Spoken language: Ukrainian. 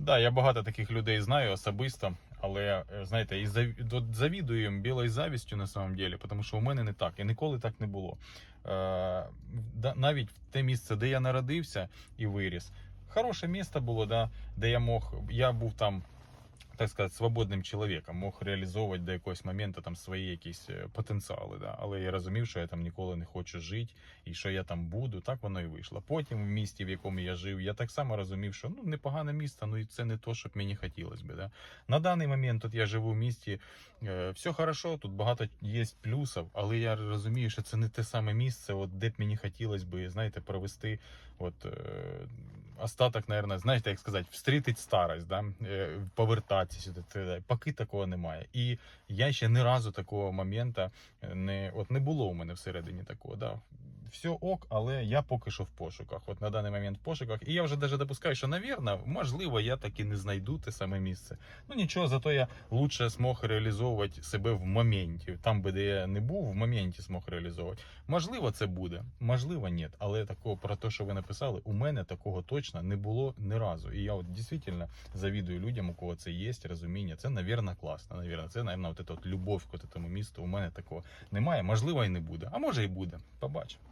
Да, я багато таких людей знаю особисто, але е, знаєте, і завідую їм білою завістю на самом деле, тому що у мене не так і ніколи так не було. Е, навіть в те місце, де я народився і виріс, хороше місто було, да, де я мог, я був там. Так сказати, свободним чоловіком мог реалізовувати до якогось моменту там свої якісь е, потенціали. Да. Але я розумів, що я там ніколи не хочу жити і що я там буду. Так воно і вийшло. Потім в місті, в якому я жив, я так само розумів, що ну непогане місто, ну і це не то, щоб мені хотілося би. Да. На даний момент тут я живу в місті, е, все хорошо, тут багато є плюсів, але я розумію, що це не те саме місце, от де б мені хотілося би, знаєте, провести от, е, остаток, наверное, знаєте, як сказати, встрітить старость, да? е, повертатися сюди. Поки такого немає. І я ще ні разу такого моменту не, от не було у мене всередині такого. Да? Все ок, але я поки що в пошуках. От на даний момент в пошуках. І я вже навіть допускаю, що, навірно, можливо, я таки не знайду те саме місце. Ну нічого, зато я лучше змог реалізовувати себе в моменті. Там, би де я не був, в моменті змог реалізовувати. Можливо, це буде, можливо, ні. Але такого про те, що ви написали, у мене такого точно не було ні разу. І я от дійсно завідую людям, у кого це є, розуміння. Це, навірно, класно. Навірно, це, навірно, от, от любов к цьому місту. У мене такого немає. Можливо, і не буде. А може і буде. Побачимо.